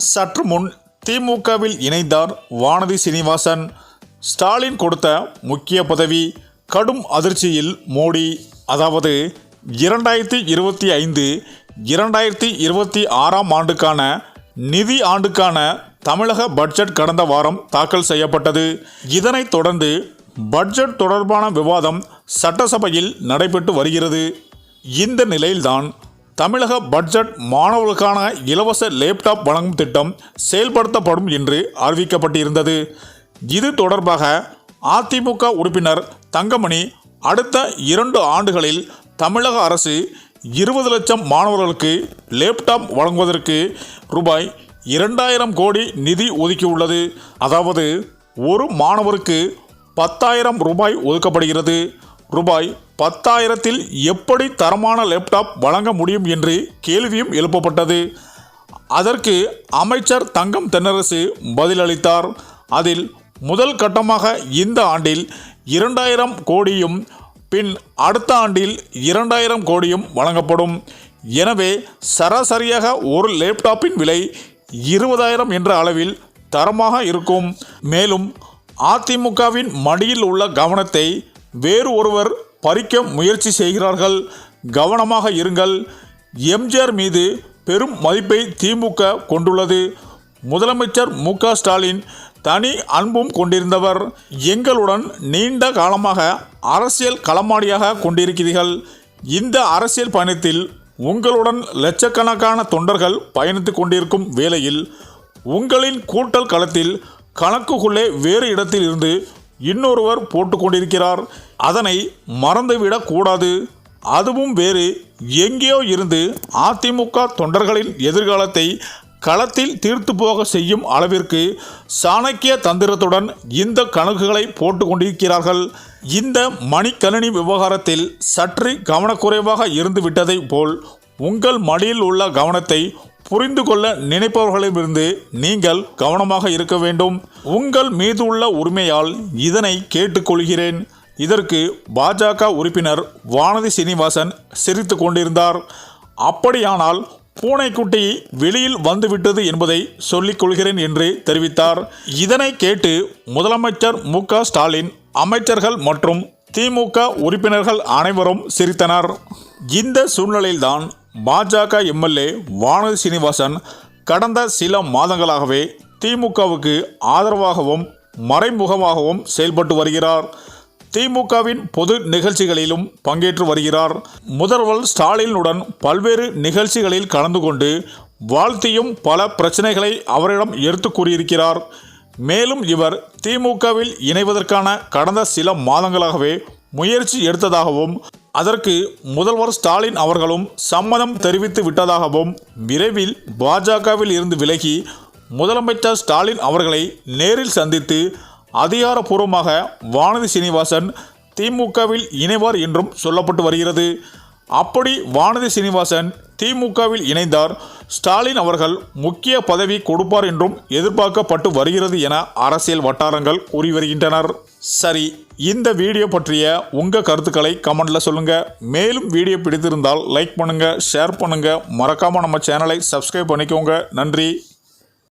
சற்று முன் திமுகவில் இணைந்தார் வானதி சீனிவாசன். ஸ்டாலின் கொடுத்த முக்கிய பதவி கடும் அதிர்ச்சியில் மோடி. அதாவது இரண்டாயிரத்தி இருபத்தி ஐந்து இரண்டாயிரத்தி இருபத்தி ஆறாம் ஆண்டுக்கான நிதி ஆண்டுக்கான தமிழக பட்ஜெட் கடந்த வாரம் தாக்கல் செய்யப்பட்டது. இதனைத் தொடர்ந்து பட்ஜெட் தொடர்பான விவாதம் சட்டசபையில் நடைபெற்று வருகிறது. இந்த நிலையில்தான் தமிழக பட்ஜெட் மாணவர்களுக்கான இலவச லேப்டாப் வழங்கும் திட்டம் செயல்படுத்தப்படும் என்று அறிவிக்கப்பட்டிருந்தது. இது தொடர்பாக அதிமுக உறுப்பினர் தங்கமணி அடுத்த இரண்டு ஆண்டுகளில் தமிழக அரசு இருபது லட்சம் மாணவர்களுக்கு லேப்டாப் வழங்குவதற்கு ரூபாய் இரண்டாயிரம் கோடி நிதி ஒதுக்கியுள்ளது. அதாவது ஒரு மாணவருக்கு பத்தாயிரம் ரூபாய் ஒதுக்கப்படுகிறது. ரூபாய் பத்தாயிரத்தில் எப்படி தரமான லேப்டாப் வழங்க முடியும் என்று கேள்வியும் எழுப்பப்பட்டது. அதற்கு அமைச்சர் தங்கம் தென்னரசு பதிலளித்தார். அதில் முதல் கட்டமாக இந்த ஆண்டில் இரண்டாயிரம் கோடியும் பின் அடுத்த ஆண்டில் இரண்டாயிரம் கோடியும் வழங்கப்படும். எனவே சராசரியாக ஒரு லேப்டாப்பின் விலை இருபதாயிரம் என்ற அளவில் தரமாக இருக்கும். மேலும் அதிமுகவின் மடியில் உள்ள கவனத்தை வேறு ஒருவர் பறிக்க முயற்சி செய்கிறார்கள். கவனமாக இருங்கள். எம்ஜிஆர் மீது பெரும் மதிப்பை திமுக கொண்டுள்ளது. முதலமைச்சர் மு ஸ்டாலின் தனி அன்பும் கொண்டிருந்தவர். எங்களுடன் நீண்ட காலமாக அரசியல் களமாடியாக கொண்டிருக்கிறீர்கள். இந்த அரசியல் பயணத்தில் உங்களுடன் லட்சக்கணக்கான தொண்டர்கள் பயணித்து கொண்டிருக்கும் வேளையில் உங்களின் கூட்டல் களத்தில் கணக்குக்குள்ளே வேறு இடத்தில் இருந்து இன்னொருவர் போட்டுக்கொண்டிருக்கிறார் அதனை மறந்துவிடக் கூடாது அதுவும் வேறு. எங்கேயோ இருந்து அதிமுக தொண்டர்களின் எதிர்காலத்தை களத்தில் தீர்த்து போக செய்யும் அளவிற்கு சாணக்கிய தந்திரத்துடன் இந்த கணக்குகளை போட்டு கொண்டிருக்கிறார்கள் இந்த மணிக்கணினி விவகாரத்தில் சற்று கவனக்குறைவாக இருந்துவிட்டதை போல் உங்கள் மடியில் உள்ள கவனத்தை புரிந்து கொள்ள நினைப்பவர்களிடமிருந்து நீங்கள் கவனமாக இருக்க வேண்டும். உங்கள் மீது உள்ள உரிமையால் இதனை கேட்டுக்கொள்கிறேன். இதற்கு பாஜக உறுப்பினர் வானதி சீனிவாசன் சிரித்து கொண்டிருந்தார். அப்படியானால் பூனைக்குட்டி வெளியில் வந்துவிட்டது என்பதை சொல்லிக் கொள்கிறேன் என்று தெரிவித்தார். இதனை கேட்டு முதலமைச்சர் மு ஸ்டாலின் அமைச்சர்கள் மற்றும் திமுக உறுப்பினர்கள் அனைவரும் சிரித்தனர். இந்த சூழ்நிலையில்தான் பாஜக எம்எல்ஏ வானதி சீனிவாசன் கடந்த சில மாதங்களாகவே திமுகவுக்கு ஆதரவாகவும் மறைமுகமாகவும் செயல்பட்டு வருகிறார். திமுகவின் பொது நிகழ்ச்சிகளிலும் பங்கேற்று வருகிறார். முதல்வர் ஸ்டாலினுடன் பல்வேறு நிகழ்ச்சிகளில் கலந்து கொண்டு வாழ்த்தியும் பல பிரச்சனைகளை அவரிடம் எடுத்து கூறியிருக்கிறார். மேலும் இவர் திமுகவில் இணைவதற்கான கடந்த சில மாதங்களாகவே முயற்சி எடுத்ததாகவும் அதற்கு முதல்வர் ஸ்டாலின் அவர்களும் சம்மதம் தெரிவித்து விட்டதாகவும் விரைவில் பாஜகவில் இருந்து விலகி முதலமைச்சர் ஸ்டாலின் அவர்களை நேரில் சந்தித்து அதிகாரப்பூர்வமாக வானதி சீனிவாசன் திமுகவில் இணைவார் என்றும் சொல்லப்பட்டு வருகிறது. அப்படி வானதி சீனிவாசன் திமுகவில் இணைந்தார். ஸ்டாலின் அவர்கள் முக்கிய பதவி கொடுப்பார் என்றும் எதிர்பார்க்கப்பட்டு வருகிறது என அரசியல் வட்டாரங்கள் கூறி வருகின்றனர். சரி இந்த வீடியோ பற்றிய உங்கள் கருத்துக்களை கமெண்டில் சொல்லுங்கள் மேலும் வீடியோ பிடித்திருந்தால் லைக் பண்ணுங்கள் ஷேர் பண்ணுங்கள் மறக்காமல் நம்ம சேனலை சப்ஸ்கிரைப் பண்ணிக்கோங்க. நன்றி.